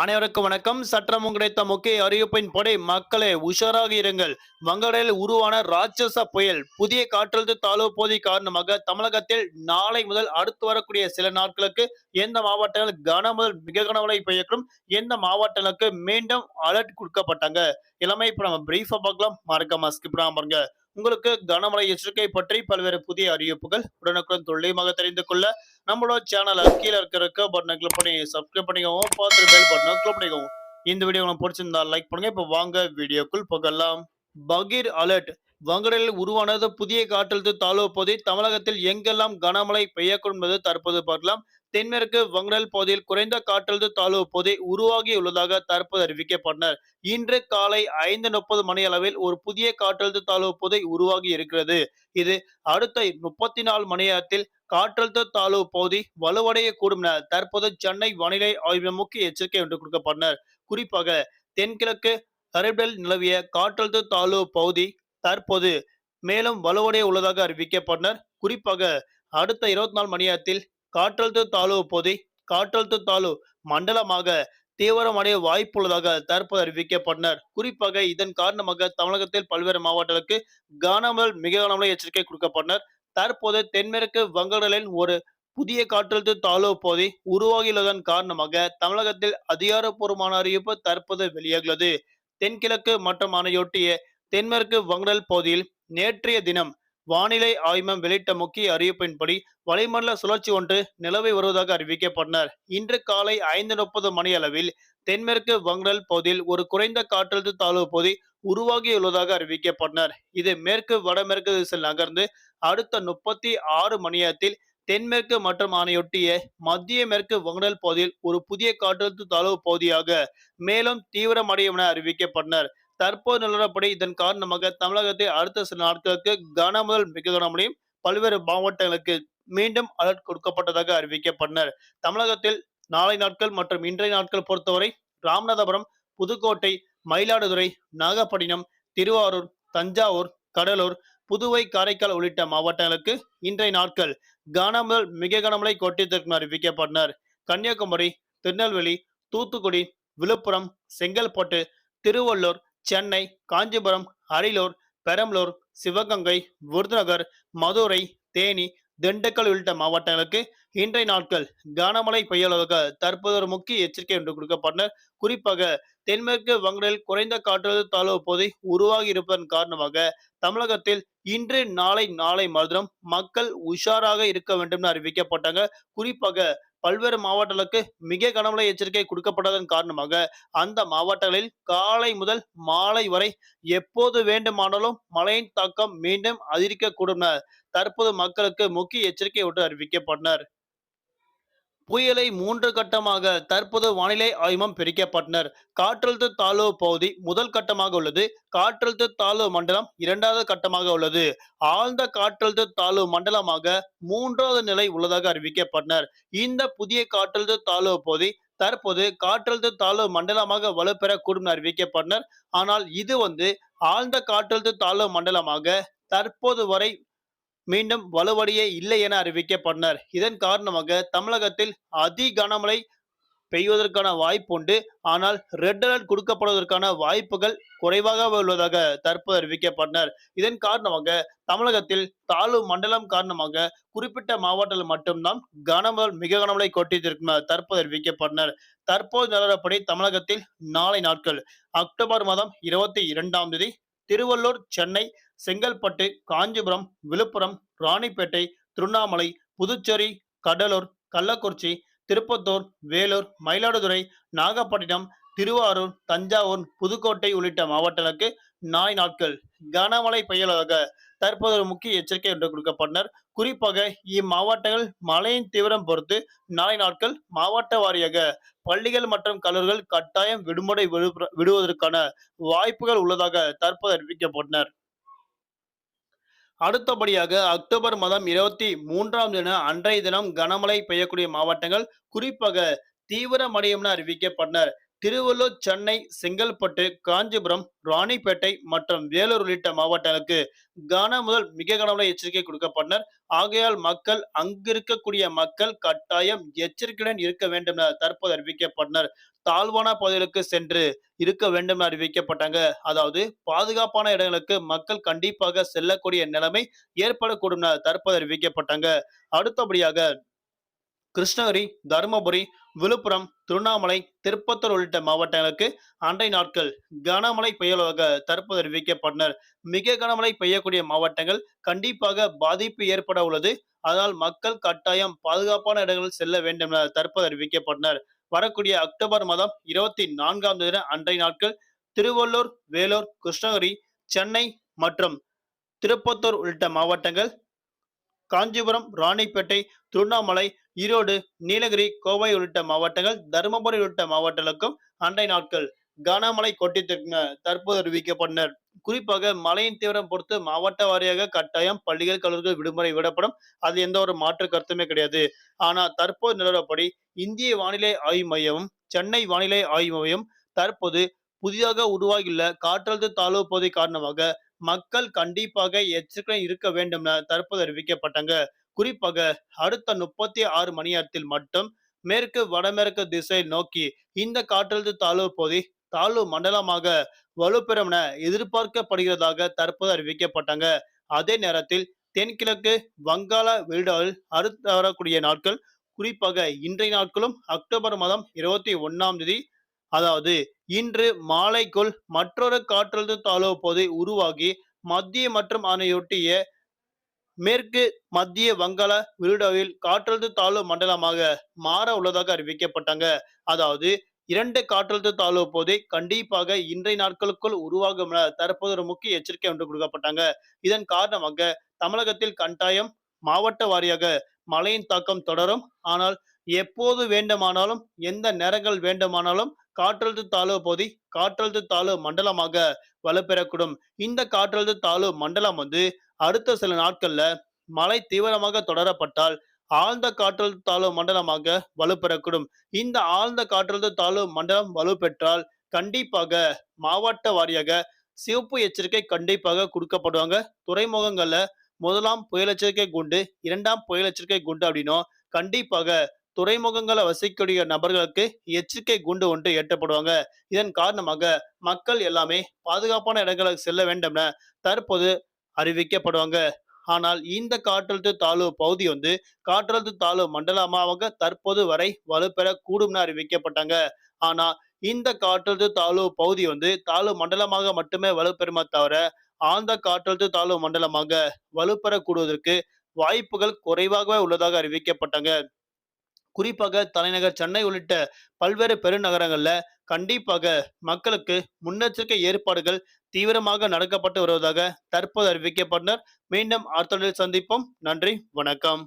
அனைவருக்கும் வணக்கம். சற்றமும் கிடைத்த முக்கிய அறிவிப்பின் படி மக்களே உஷாராக இருங்கள். வங்கடலில் உருவான ராட்சச புயல் புதிய காற்றழுத்த தாழ்வு பகுதி காரணமாக தமிழகத்தில் நாளை முதல் அடுத்து வரக்கூடிய சில நாட்களுக்கு எந்த மாவட்டங்கள் கன முதல் மிக கனமழை பெய்யக்கும் எந்த மாவட்டங்களுக்கு மீண்டும் அலர்ட் கொடுக்கப்பட்டாங்க? எல்லாமே இப்ப நம்ம பிரீஃபா பார்க்கலாம். மறக்காம ஸ்கிப் பாருங்க உங்களுக்கு கனமழை எச்சரிக்கை பற்றி பல்வேறு புதிய அறிவிப்புகள் உடனுக்குடன் துல்லியமாக தெரிந்து கொள்ள நம்மளோட சேனல் கீழே இருக்கிற பட்டனை கிளிக் பண்ணி சப்ஸ்கிரைப் பண்ணிக்கவும் பார்த்து பெல் பட்டனை கிளிக் பண்ணிக்கவும் இந்த வீடியோ உங்களுக்கு பிடிச்சிருந்தா லைக் பண்ணுங்க. இப்போ வாங்க வீடியோக்குள் போகலாம். பகீர் அலர்ட் வங்கடலில் உருவானது புதிய காற்றழுத்த தாழ்வு பகுதி தமிழகத்தில் எங்கெல்லாம் கனமழை பெய்யக்கூடும் என்பது தற்போது பார்க்கலாம். தென்மேற்கு வங்கடல் பகுதியில் குறைந்த காற்றழுத்த தாழ்வு பகுதி உருவாகியுள்ளதாக தற்போது அறிவிக்கப்பட்டனர். இன்று காலை ஐந்து முப்பது மணி அளவில் ஒரு புதிய காற்றழுத்த தாழ்வு பகுதி உருவாகி இருக்கிறது. இது அடுத்த முப்பத்தி நாலு மணி நேரத்தில் காற்றழுத்த தாழ்வு பகுதி வலுவடையக்கூடும் என தற்போது சென்னை வானிலை ஆய்வு முக்கிய எச்சரிக்கை ஒன்று கொடுக்கப்பட்டனர். குறிப்பாக தென்கிழக்கு அரபில் நிலவிய காற்றழுத்த தாழ்வு பகுதி தற்போது மேலும் வலுவடைய உள்ளதாக அறிவிக்கப்பட்டனர். குறிப்பாக அடுத்த இருபத்தி நாலு மணி நேரத்தில் காற்றழுத்த தாழ்வு பொதி காற்றழுத்த தாழ்வு மண்டலமாக தீவிரமடைய வாய்ப்புள்ளதாக தற்போது அறிவிக்கப்பட்டனர். குறிப்பாக இதன் காரணமாக தமிழகத்தில் பல்வேறு மாவட்டங்களுக்கு கனமல் மிக கனமழை எச்சரிக்கை கொடுக்கப்பட்டனர். தற்போது தென்மேற்கு வங்கடலின் ஒரு புதிய காற்றழுத்த தாழ்வு பகுதி உருவாகியுள்ளதன் காரணமாக தமிழகத்தில் அதிகாரப்பூர்வமான அறிவிப்பு தற்போது வெளியாகியுள்ளது. தென்கிழக்கு மற்றும் அணையொட்டிய தென்மேற்கு வங்கடல் பகுதியில் நேற்றைய தினம் வானிலை ஆய்வம் வெளியிட்ட முக்கிய அறிவிப்பின்படி வளிமண்டல சுழற்சி ஒன்று நிலவி வருவதாக அறிவிக்கப்பட்டனர். இன்று காலை ஐந்து முப்பது மணி அளவில் தென்மேற்கு வங்கடல் பகுதியில் ஒரு குறைந்த காற்றழுத்த தாழ்வு பகுதி உருவாகியுள்ளதாக அறிவிக்கப்பட்டனர். இது மேற்கு வடமேற்கு திசையில் நகர்ந்து அடுத்த முப்பத்தி ஆறு மணியத்தில் தென்மேற்கு மற்றும் ஆணையொட்டிய மத்திய மேற்கு வங்கடல் பகுதியில் ஒரு புதிய காற்றழுத்த தாழ்வு பகுதியாக மேலும் தீவிரமடையும் என அறிவிக்கப்பட்டனர். தற்போது நிலவரப்படி இதன் காரணமாக தமிழகத்தில் அடுத்த சில நாட்களுக்கு கன முதல் மிக கனமழையும் பல்வேறு மாவட்டங்களுக்கு மீண்டும் அலர்ட் கொடுக்கப்பட்டதாக அறிவிக்கப்பட்டனர். தமிழகத்தில் நாளை நாட்கள் மற்றும் இன்றைய நாட்கள் பொறுத்தவரை ராமநாதபுரம் புதுக்கோட்டை மயிலாடுதுறை நாகப்பட்டினம் திருவாரூர் தஞ்சாவூர் கடலூர் புதுவை காரைக்கால் உள்ளிட்ட மாவட்டங்களுக்கு இன்றைய நாட்கள் கனமுதல் மிக கனமழை கொட்டித்திருக்கும் அறிவிக்கப்பட்டனர். கன்னியாகுமரி திருநெல்வேலி தூத்துக்குடி விழுப்புரம் செங்கல்பட்டு திருவள்ளூர் சென்னை காஞ்சிபுரம் அரியலூர் பெரம்பலூர் சிவகங்கை விருதுநகர் மதுரை தேனி திண்டுக்கல் உள்ளிட்ட மாவட்டங்களுக்கு இன்றைய நாட்கள் கனமழை பெய்யளவுக்கு தற்போது ஒரு முக்கிய எச்சரிக்கை ஒன்று கொடுக்கப்பட்டனர் குறிப்பாக தென்மேற்கு வங்கடலில் குறைந்த காற்றழுத்த தாழ்வு பகுதி உருவாகி இருப்பதன் காரணமாக தமிழகத்தில் இன்று நாளை நாளை மறுதினம் மக்கள் உஷாராக இருக்க வேண்டும் என அறிவிக்கப்பட்டாங்க. குறிப்பாக பல்வேறு மாவட்டங்களுக்கு மிக கனமழை எச்சரிக்கை கொடுக்கப்பட்டதன் காரணமாக அந்த மாவட்டங்களில் காலை முதல் மாலை வரை எப்போது வேண்டுமானாலும் மழையின் தாக்கம் மீண்டும் அதிகரிக்கக்கூடும் தற்போது மக்களுக்கு முக்கிய எச்சரிக்கை ஒன்று அறிவிக்கப்பட்டனர். புயலை மூன்று கட்டமாக தற்போது வானிலை ஆய்வம் பிரிக்கப்பட்டனர். காற்றழுத்த தாழ்வு பகுதி முதல் கட்டமாக உள்ளது. காற்றழுத்த தாழ்வு மண்டலம் இரண்டாவது கட்டமாக உள்ளது. ஆழ்ந்த காற்றழுத்த தாழ்வு மண்டலமாக மூன்றாவது நிலை உள்ளதாக அறிவிக்கப்பட்டனர். இந்த புதிய காற்றழுத்த தாழ்வு பகுதி தற்போது காற்றழுத்த தாழ்வு மண்டலமாக வலுப்பெறக்கூடும் என அறிவிக்கப்பட்டனர். ஆனால் இது வந்து ஆழ்ந்த காற்றழுத்த தாழ்வு மண்டலமாக தற்போது வரை மீண்டும் வலுவடையே இல்லை என அறிவிக்கப்பட்டனர். இதன் காரணமாக தமிழகத்தில் அதி கனமழை பெய்வதற்கான வாய்ப்பு உண்டு. ஆனால் ரெட் அலர்ட் கொடுக்கப்படுவதற்கான வாய்ப்புகள் குறைவாக உள்ளதாக தற்போது அறிவிக்கப்பட்டனர். இதன் காரணமாக தமிழகத்தில் தாழ்வு மண்டலம் காரணமாக குறிப்பிட்ட மாவட்டத்தில் மட்டும்தான் கனமழை மிக கனமழை கொட்டியிருக்கும் தற்போது அறிவிக்கப்பட்டனர். தற்போது நிலவரப்படி தமிழகத்தில் நாளை நாட்கள் அக்டோபர் மாதம் இருபத்தி இரண்டாம் தேதி திருவள்ளூர் சென்னை செங்கல்பட்டு காஞ்சிபுரம் விழுப்புரம் ராணிப்பேட்டை திருவண்ணாமலை புதுச்சேரி கடலூர் கள்ளக்குறிச்சி திருப்பத்தூர் வேலூர் மயிலாடுதுறை நாகப்பட்டினம் திருவாரூர் தஞ்சாவூர் புதுக்கோட்டை உள்ளிட்ட மாவட்டங்களுக்கு நாய் நாட்கள் கனமழை பெய்யலாக தற்போது ஒரு முக்கிய எச்சரிக்கை என்று கொடுக்கப்பட்டனர் குறிப்பாக இம்மாவட்டங்கள் மழையின் தீவிரம் பொறுத்து நாளை நாட்கள் மாவட்ட வாரியாக பள்ளிகள் மற்றும் கல்லூரிகள் கட்டாயம் விடுமுறை விடு- விடுவதற்கான வாய்ப்புகள் உள்ளதாக தற்போது அறிவிக்கப்பட்டனர் அடுத்தபடியாக அக்டோபர் மாதம் இருபத்தி மூன்றாம் தின அன்றைய தினம் கனமழை பெய்யக்கூடிய மாவட்டங்கள் குறிப்பாக தீவிரமடையும் என அறிவிக்கப்பட்டனர் திருவள்ளூர் சென்னை செங்கல்பட்டு காஞ்சிபுரம் ராணிப்பேட்டை மற்றும் வேலூர் உள்ளிட்ட மாவட்டங்களுக்கு கன முதல் மிக கனமழை எச்சரிக்கை கொடுக்கப்பட்டனர் ஆகையால் மக்கள் அங்கிருக்கக்கூடிய மக்கள் கட்டாயம் எச்சரிக்கையுடன் இருக்க வேண்டும் என தற்போது அறிவிக்கப்பட்டனர் தாழ்வான பகுதிகளுக்கு சென்று இருக்க வேண்டும் என அறிவிக்கப்பட்டாங்க. அதாவது பாதுகாப்பான இடங்களுக்கு மக்கள் கண்டிப்பாக செல்லக்கூடிய நிலைமை ஏற்படக்கூடும் என தற்போது அறிவிக்கப்பட்டாங்க. அடுத்தபடியாக கிருஷ்ணகிரி தருமபுரி விழுப்புரம் திருவண்ணாமலை திருப்பத்தூர் உள்ளிட்ட மாவட்டங்களுக்கு அண்டை நாட்கள் கனமழை பெய்யலாக தற்போது அறிவிக்கப்பட்டனர். மிக கனமழை பெய்யக்கூடிய மாவட்டங்கள் கண்டிப்பாக பாதிப்பு ஏற்பட உள்ளது. அதனால் மக்கள் கட்டாயம் பாதுகாப்பான இடங்களில் செல்ல வேண்டும் என தற்போது அறிவிக்கப்பட்டனர். வரக்கூடிய அக்டோபர் மாதம் இருபத்தி நான்காம் தேதி அன்றைய நாட்கள் திருவள்ளூர் வேலூர் கிருஷ்ணகிரி சென்னை மற்றும் திருப்பத்தூர் உள்ளிட்ட மாவட்டங்கள் காஞ்சிபுரம் ராணிப்பேட்டை திருவண்ணாமலை ஈரோடு நீலகிரி கோவை உள்ளிட்ட மாவட்டங்கள் தருமபுரி உள்ளிட்ட மாவட்டங்களுக்கும் அண்டை நாட்கள் கனமழை கொட்டித்திருக்க தற்போது அறிவிக்கப்பட்டனர். குறிப்பாக மழையின் தீவிரம் பொறுத்து மாவட்ட வாரியாக கட்டாயம் பள்ளிகள் கல்லூரிகள் விடுமுறை விடப்படும். அது எந்த ஒரு மாற்று கருத்துமே கிடையாது. ஆனால் தற்போது நிலவரப்படி இந்திய வானிலை ஆய்வு மையமும் சென்னை வானிலை ஆய்வு மையம் தற்போது புதிதாக உருவாகியுள்ள காற்றழுத்த தாழ்வு பகுதி காரணமாக மக்கள் கண்டிப்பாக எச்சரிக்கை இருக்க வேண்டும் என தற்போது அறிவிக்கப்பட்டாங்க. குறிப்பாக அடுத்த முப்பத்தி ஆறு மணி நேரத்தில் மட்டும் மேற்கு வடமேற்கு திசை நோக்கி இந்த காற்றழுத்த தாழ்வு பகுதி தாழ்வு மண்டலமாக வலுப்பெறும் என எதிர்பார்க்கப்படுகிறதாக தற்போது அறிவிக்கப்பட்டாங்க. அதே நேரத்தில் தென்கிழக்கு வங்காள விரிடாவில் அடுத்து வரக்கூடிய நாட்கள் குறிப்பாக இன்றைய நாட்களும் அக்டோபர் மாதம் இருபத்தி ஒன்னாம் தேதி அதாவது இன்று மாலைக்குள் மற்றொரு காற்றழுத்த தாழ்வு பகுதி உருவாகி மத்திய மற்றும் அதனையொட்டிய மேற்கு மத்திய வங்காள விருடோவில் காற்றழுத்த தாழ்வு மண்டலமாக மாற உள்ளதாக அறிவிக்கப்பட்டாங்க. அதாவது இரண்டு காற்றழுத்த தாழ்வு போது கண்டிப்பாக இன்றைய நாட்களுக்குள் உருவாகும் என தற்போது ஒரு முக்கிய எச்சரிக்கை ஒன்று கொடுக்கப்பட்டாங்க. இதன் காரணமாக தமிழகத்தில் கட்டாயம் மாவட்ட வாரியாக மழையின் தாக்கம் தொடரும். ஆனால் எப்போது வேண்டுமானாலும் எந்த நேரங்கள் வேண்டுமானாலும் காற்றழுத்த தாழ்வு பகுதி காற்றழுத்த தாழ்வு மண்டலமாக வலுப்பெறக்கூடும். இந்த காற்றழுத்த தாழ்வு மண்டலம் வந்து அடுத்த சில நாட்கள்ல மழை தீவிரமாக தொடரப்பட்டால் ஆழ்ந்த காற்றழுத்த தாழ்வு மண்டலமாக வலுப்பெறக்கூடும் இந்த ஆழ்ந்த காற்றழுத்த தாழ்வு மண்டலம் வலுப்பெற்றால் கண்டிப்பாக மாவட்ட வாரியாக சிவப்பு எச்சரிக்கை கண்டிப்பாக கொடுக்கப்படுவாங்க. துறைமுகங்கள்ல முதலாம் புயல் எச்சரிக்கை குண்டு இரண்டாம் புயல் எச்சரிக்கை குண்டு அப்படின்னும் கண்டிப்பாக துறைமுகங்களை வசிக்கக்கூடிய நபர்களுக்கு எச்சரிக்கை குண்டு ஒன்று ஏற்றப்படுவாங்க இதன் காரணமாக மக்கள் எல்லாமே பாதுகாப்பான இடங்களுக்கு செல்ல வேண்டும் என தற்போது அறிவிக்கப்படுவாங்க. ஆனால் இந்த காற்றழுத்த தாழ்வு பகுதி வந்து காற்றழுத்த தாழ்வு மண்டலமாக தற்போது வரை வலுப்பெற கூடும்னு அறிவிக்கப்பட்டாங்க. ஆனா இந்த காற்றழுத்த தாழ்வு பகுதி வந்து தாழ்வு மண்டலமாக மட்டுமே வலுப்பெறுமே தவிர ஆழ்ந்த காற்றழுத்த தாழ்வு மண்டலமாக வலுப்பெறக்கூடுவதற்கு வாய்ப்புகள் குறைவாகவே உள்ளதாக அறிவிக்கப்பட்டாங்க. குறிப்பாக தலைநகர் சென்னை உள்ளிட்ட பல்வேறு பெருநகரங்கள்ல கண்டிப்பாக மக்களுக்கு முன்னெச்சரிக்கை ஏற்பாடுகள் தீவிரமாக நடக்கப்பட்டு வருவதாக தற்போது அறிவிக்கப்பட்டனர். மீண்டும் அடுத்த சந்திப்போம். நன்றி. வணக்கம்.